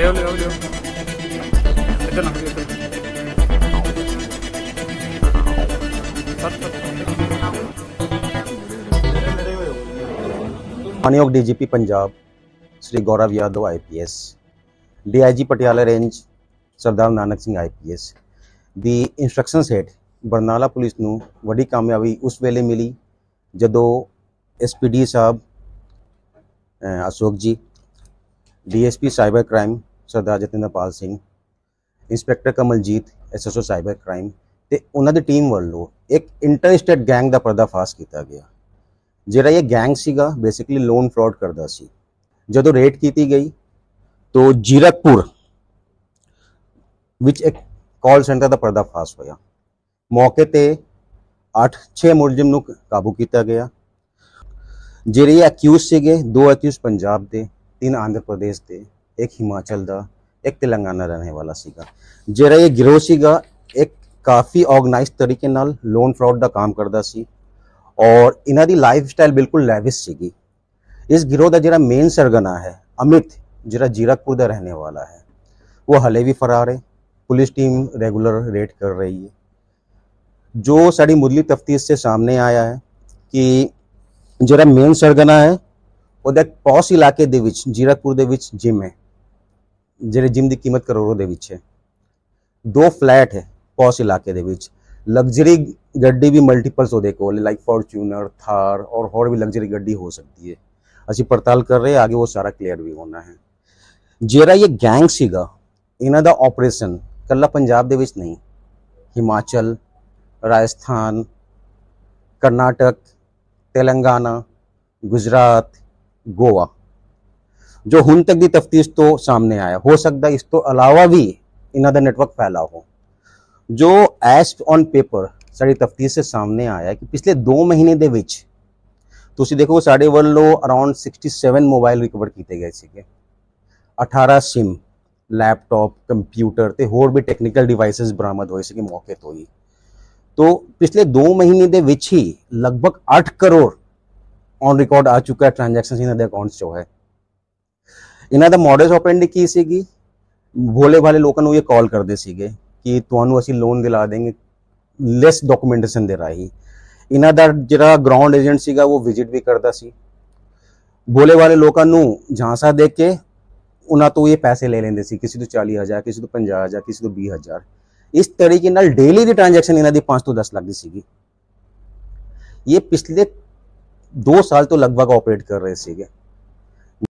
ਲਿਓ ਲਿਓ ਲਿਓ ਇੱਧਰ ਨਾ ਇੱਧਰ ਸੱਤ ਮਾਨਯੋਗ DGP Punjab Shri Gaurav Yadav IPS DIG Patiala range Sardar Nanak Singh IPS ਦੀ ਇਨਸਟਰਕਸ਼ਨਸ ਹੇਠ ਬਰਨਾਲਾ ਪੁਲਿਸ ਨੂੰ ਵੱਡੀ ਕਾਮਯਾਬੀ ਉਸ ਵੇਲੇ ਮਿਲੀ ਜਦੋਂ ਐਸਪੀਡੀ ਸਾਹਿਬ ਅਹ, ਅਸ਼ੋਕ ਜੀ DSP cyber crime Sardar Jatinderpal Singh, inspector Kamaljit, SSO cyber crime ਤੇ ਉਹਨਾਂ ਦੀ ਟੀਮ ਵੱਲੋਂ ਇੱਕ ਇੰਟਰਸਟੇਟ ਗੈਂਗ ਦਾ ਪਰਦਾਫਾਸ਼ ਕੀਤਾ ਗਿਆ। ਜਿਹੜਾ ਇਹ ਗੈਂਗ ਸੀਗਾ, ਬੇਸਿਕਲੀ ਲੋਨ ਫਰਾਡ ਕਰਦਾ ਸੀ। ਜਦੋਂ ਰੇਟ ਕੀਤੀ ਗਈ, ਤੋਂ ਜੀਰਕਪੁਰ ਵਿੱਚ ਇੱਕ ਕਾਲ ਸੈਂਟਰ ਦਾ ਪਰਦਾਫਾਸ਼ ਹੋਇਆ। ਮੌਕੇ ਤੇ 8-6 ਮੁਲਜ਼ਮ ਨੂੰ ਕਾਬੂ ਕੀਤਾ ਗਿਆ। ਜਿਹੜੇ ਅਕਿਊਜ਼ ਸੀਗੇ, ਦੋ ਅਕਿਊਜ਼ ਪੰਜਾਬ ਦੇ, ਤਿੰਨ ਆਂਧਰ ਪ੍ਰਦੇਸ਼ ਦੇ। ਇੱਕ ਹਿਮਾਚਲ ਦਾ ਇੱਕ ਤੇਲੰਗਾਨਾ ਰਹਿਣ ਵਾਲਾ ਸੀਗਾ ਜਿਹੜਾ ਇਹ ਗਿਰੋਹ ਸੀਗਾ ਇੱਕ ਕਾਫੀ ਆਰਗੇਨਾਈਜ਼ਡ ਤਰੀਕੇ ਨਾਲ ਲੋਨ ਫਰਾਡ ਦਾ ਕੰਮ ਕਰਦਾ ਸੀ ਔਰ ਇਹਨਾਂ ਦੀ ਲਾਈਫ ਸਟਾਈਲ ਬਿਲਕੁਲ ਲੈਵਿਸ਼ ਸੀਗੀ ਇਸ ਗਿਰੋਹ ਦਾ ਜਿਹੜਾ ਮੇਨ ਸਰਗਨਾ ਹੈ ਅਮਿਤ ਜਿਹੜਾ ਜੀਰਕਪੁਰ ਦਾ ਰਹਿਣੇ ਵਾਲਾ ਹੈ ਉਹ ਹਲੇ ਵੀ ਫਰਾਰ ਹੈ ਪੁਲਿਸ ਟੀਮ ਰੈਗੂਲਰ ਰੇਡ ਕਰ ਰਹੀ ਹੈ ਜੋ ਸਾਡੀ ਮੁੱਢਲੀ ਤਫਤੀਸ਼ ਸੇ ਸਾਹਮਣੇ ਆਇਆ ਹੈ ਕਿ ਜਿਹੜਾ ਮੇਨ ਸਰਗਨਾ ਹੈ ਉਹਦਾ ਇੱਕ ਪੌਸ ਇਲਾਕੇ ਦੇ ਵਿੱਚ ਜੀਰਕਪੁਰ ਦੇ ਵਿੱਚ ਜਿਮ ਹੈ ਜਿਹੜੇ ਜਿਮ ਦੀ ਕੀਮਤ ਕਰੋੜੋਂ ਦੇ ਵਿੱਚ ਹੈ ਦੋ ਫਲੈਟ ਹੈ ਪੌਸ ਇਲਾਕੇ ਦੇ ਵਿੱਚ ਲਗਜ਼ਰੀ ਗੱਡੀ ਵੀ ਮਲਟੀਪਲਸ ਉਹਦੇ ਕੋਲ ਲਾਈਕ ਫੋਰਚੂਨਰ ਥਾਰ ਔਰ ਹੋਰ ਵੀ ਲਗਜ਼ਰੀ ਗੱਡੀ ਹੋ ਸਕਦੀ ਹੈ ਅਸੀਂ ਪੜਤਾਲ ਕਰ ਰਹੇ ਹਾਂ ਆਗੇ ਉਹ ਸਾਰਾ ਕਲੀਅਰ ਵੀ ਹੋਣਾ ਹੈ ਜਿਹੜਾ ਇਹ ਗੈਂਗ ਸੀਗਾ ਇਹਨਾਂ ਦਾ ਆਪਰੇਸ਼ਨ ਕੱਲਾ ਪੰਜਾਬ ਦੇ ਵਿੱਚ ਨਹੀਂ ਹਿਮਾਚਲ ਰਾਜਸਥਾਨ ਕਰਨਾਟਕ ਤੇਲੰਗਾਨਾ ਗੁਜਰਾਤ ਗੋਆ ਜੋ ਹੁਣ ਤੱਕ ਦੀ ਤਫਤੀਸ਼ ਤੋਂ ਸਾਹਮਣੇ ਆਇਆ ਹੋ ਸਕਦਾ ਇਸ ਤੋਂ ਇਲਾਵਾ ਵੀ ਇਹਨਾਂ ਦਾ ਨੈਟਵਰਕ ਫੈਲਾ ਹੋ ਜੋ ਐਸ ਔਨ ਪੇਪਰ ਸਾਡੀ ਤਫਤੀਸ਼ ਸੇ ਸਾਹਮਣੇ ਆਇਆ ਕਿ ਪਿਛਲੇ 2 ਮਹੀਨੇ ਦੇ ਵਿੱਚ ਤੁਸੀਂ ਦੇਖੋ ਸਾਡੇ ਵੱਲੋਂ ਅਰਾਊਂਡ 67 ਮੋਬਾਈਲ ਰਿਕਵਰ ਕੀਤੇ ਗਏ ਸੀਗੇ 18 ਸਿਮ ਲੈਪਟਾਪ ਕੰਪਿਊਟਰ ਤੇ ਹੋਰ ਵੀ ਟੈਕਨੀਕਲ ਡਿਵਾਈਸਸ ਬਰਾਮਦ ਹੋਏ ਸੀਗੇ ਮੌਕੇ ਤੋਂ ਹੀ ਤੋਂ ਪਿਛਲੇ 2 ਮਹੀਨੇ ਦੇ ਵਿੱਚ ਹੀ ਲਗਭਗ 8 ਕਰੋੜ ਔਨ ਰਿਕਾਰਡ ਆ ਚੁੱਕਾ ਹੈ ਟ੍ਰਾਂਜੈਕਸ਼ਨਸ ਇਹਨਾਂ ਦੇ ਅਕਾਊਂਟਸ 'ਚੋਂ ਹੈ ਇਹਨਾਂ ਦਾ ਮੋਡਸ ਆਪਰੈਂਡੀ ਕੀ ਸੀਗੀ? ਭੋਲੇ ਭਾਲੇ ਲੋਕਾਂ ਨੂੰ ਇਹ ਕਾਲ ਕਰਦੇ ਸੀਗੇ ਕਿ ਤੁਹਾਨੂੰ ਅਸੀਂ ਲੋਨ ਦਿਲਾ ਦੇਂਗੇ ਲੈਸ ਡਾਕੂਮੈਂਟੇਸ਼ਨ ਦੇ ਰਾਹੀਂ। ਇਹਨਾਂ ਦਾ ਜਿਹੜਾ ਗਰਾਊਂਡ ਏਜੰਟ ਸੀਗਾ, ਉਹ ਵਿਜ਼ਿਟ ਵੀ ਕਰਦਾ ਸੀ। ਭੋਲੇ ਵਾਲੇ ਲੋਕਾਂ ਨੂੰ ਝਾਂਸਾ ਦੇ ਕੇ ਉਹਨਾਂ ਤੋਂ ਇਹ ਪੈਸੇ ਲੈ ਲੈਂਦੇ ਸੀ, ਕਿਸੇ ਤੋਂ 40000 ਕਿਸੇ ਤੋਂ 50000 ਕਿਸੇ ਤੋਂ 20000 ਇਸ ਤਰੀਕੇ ਨਾਲ ਡੇਲੀ ਦੀ ਟ੍ਰਾਂਜੈਕਸ਼ਨ ਇਹਨਾਂ ਦੀ 5 ਤੋਂ 10 ਲੱਖ ਦੀ ਸੀਗੀ। ਇਹ ਪਿਛਲੇ 2 ਸਾਲ ਤੋਂ ਲਗਭਗ ਆਪਰੇਟ ਕਰ ਰਹੇ ਸੀਗੇ।